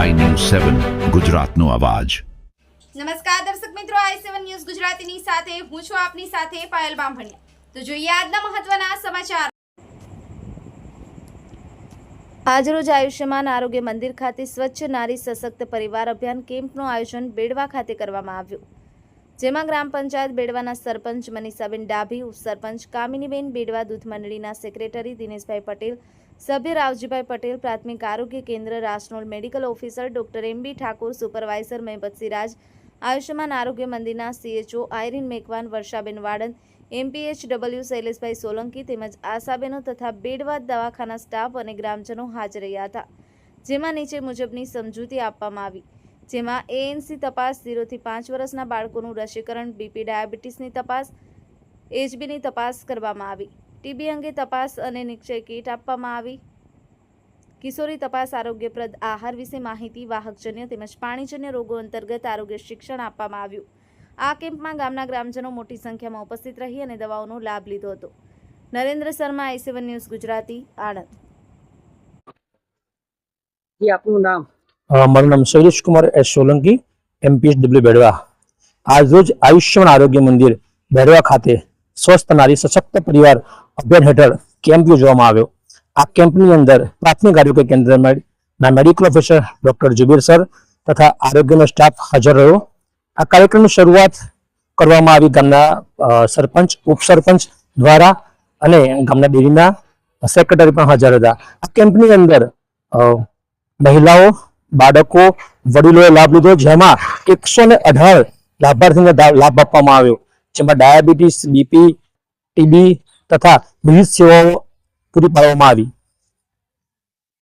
સેવન ગુજરાતનો અવાજ. નમસ્કાર દર્શક મિત્રો આઈ સેવન ન્યૂઝ ગુજરાતીની સાથે હું છું આપની સાથે પાયલ બામભણિયા. તો જોઈએ આજના મહત્વના સમાચાર. આજરોજ આયુષ્યમાન આરોગ્ય મંદિર ખાતે સ્વચ્છ નારી સશક્ત પરિવાર અભિયાન કેમ્પનું આયોજન બેડવા ખાતે કરવામાં આવ્યું. જેમાં ગ્રામ પંચાયત બેડવાના સરપંચ મનીષાબેન ડાભી ઉપસરપંચ કામિનીબેન બેડવા, દૂધ મંડળીના સેક્રેટરી દિનેશભાઈ પટેલ, સભ્ય રાવજીભાઈ પટેલ, પ્રાથમિક આરોગ્ય કેન્દ્ર Rasnol medical officer doctor M B Thakor, supervisor Mahebat Siraj Ayushman આરોગ્ય મંદિરના CHO Irene Macwan, Varshaben Vadan MPH W Shaileshbhai Solanki તેમજ આશાબેનો તથા બેડવા દવાખાના સ્ટાફ અને ગ્રામજનો હાજર રહ્યા હતા, જેમાં નીચે મુજબની સમજૂતી આપવામાં આવી. જેમાં એએનસી તપાસ, ઝીરોથી પાંચ વર્ષના બાળકોનું રસીકરણ બીપી ડાયાબિટીસની તપાસ એચબીની તપાસ કરવામાં આવી. ટીબી અંગે તપાસ અને નિશ્ચય કીટ આપવામાં આવી. કિશોરી તપાસ આરોગ્યપ્રદ આહાર વિશે માહિતી, વાહકજન્ય તેમજ પાણીજન્ય રોગો અંતર્ગત આરોગ્ય શિક્ષણ આપવામાં આવ્યું. આ કેમ્પમાં ગામના ગ્રામજનો મોટી સંખ્યામાં ઉપસ્થિત રહી અને દવાઓનો લાભ લીધો હતો. Narendra Sharma, I news Gujarati, Anand. આપનું નામ? મારું નામ Shailesh Kumar S Solanki MPS W Bedva આજરોજ આયુષ્યમાન આરોગ્ય મંદિર બેડવા ખાતે સ્વસ્થ નારી સશક્ત પરિવાર અભિયાન હેઠળ કેમ્પ યોજવામાં આવ્યો. આ કેમ્પની અંદર પ્રાથમિક આરોગ્ય કેન્દ્રમાં ના medical officer doctor Jubir sir તથા આરોગ્યનો સ્ટાફ હાજર રહ્યો. આ કાર્યક્રમની શરૂઆત કરવામાં આવી ગામના સરપંચ, ઉપસરપંચ દ્વારા અને ગામના ડેરીના સેક્રેટરી પણ હાજર હતા. આ કેમ્પની અંદર મહિલાઓ બાળકો વડીલોએ લાભ લીધો, જેમાં એકસો ને અઢાર લાભાર્થીને લાભ આપવામાં આવ્યો. જેમાં ડાયાબિટીસ, બીપી, ટીબી તથા વિવિધ સેવાઓ પૂરી પાડવામાં આવી.